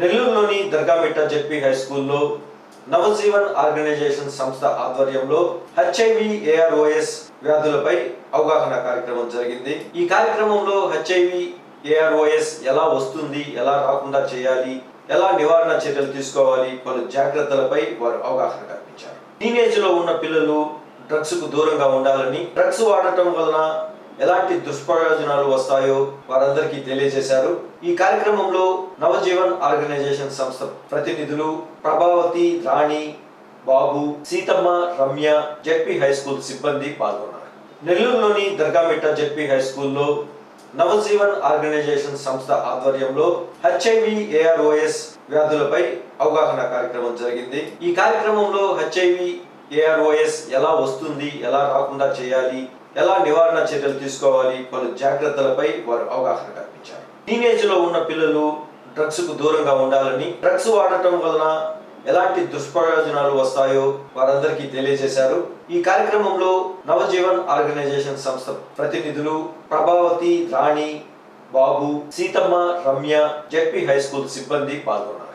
నెల్లూరులోని Dargamitta ZP high స్కూల్లో Navjivan organisation సంస్థ ఆధ్వర్యంలో హెచ్ఐవి ఏఆర్ఓఎస్ వ్యాధులపై అవగాహన కార్యక్రమం జరిగింది. ఈ కార్యక్రమంలో హెచ్ఐవి ఏఆర్ఓఎస్ ఎలా వస్తుంది ఎలా రాకుండా చేయాలి ఎలా నివారణ చర్యలు తీసుకోవాలి పలు జాగ్రత్తలపై వారు అవగాహన కల్పించారు. టీనేజ్లో ఉన్న పిల్లలు డ్రగ్స్కు దూరంగా ఉండాలని డ్రగ్స్ వాడటం వలన ఎలాంటి దుష్ప్రయోజనాలు వస్తాయో వారందరికీ తెలియజేశారు. ఈ కార్యక్రమంలో నవజీవన్ ఆర్గనైజేషన్ సంస్థ ప్రతినిధులు Prabhavati Rani Babu Seethamma Ramya ZP high school సిబ్బంది పాల్గొన్నారు. నెల్లూరులోని దర్గామిట్ట జెడ్పీ హై స్కూల్లో నవజీవన్ ఆర్గనైజేషన్ సంస్థ ఆధ్వర్యంలో హెచ్ఐవి ఏఆర్ఓఎస్ వ్యాధులపై అవగాహన కార్యక్రమం జరిగింది. ఈ కార్యక్రమంలో హెచ్ఐవి ఏఆర్ఓఎస్ ఎలా వస్తుంది ఎలా రాకుండా చేయాలి ఎలా నివారణ చర్యలు తీసుకోవాలి? పలు జాగ్రత్తలపై వారు అవగాహన కల్పించారు. టీనేజ్లో ఉన్న పిల్లలు డ్రగ్స్కు దూరంగా ఉండాలని డ్రగ్స్ వాడటం వలన ఎలాంటి దుష్ప్రయోజనాలు వస్తాయో వారందరికీ తెలియజేశారు. ఈ కార్యక్రమంలో నవజీవన్ ఆర్గనైజేషన్ సంస్థ ప్రతినిధులు Prabhavati Rani Babu Seethamma Ramya ZP high school సిబ్బంది పాల్గొన్నారు.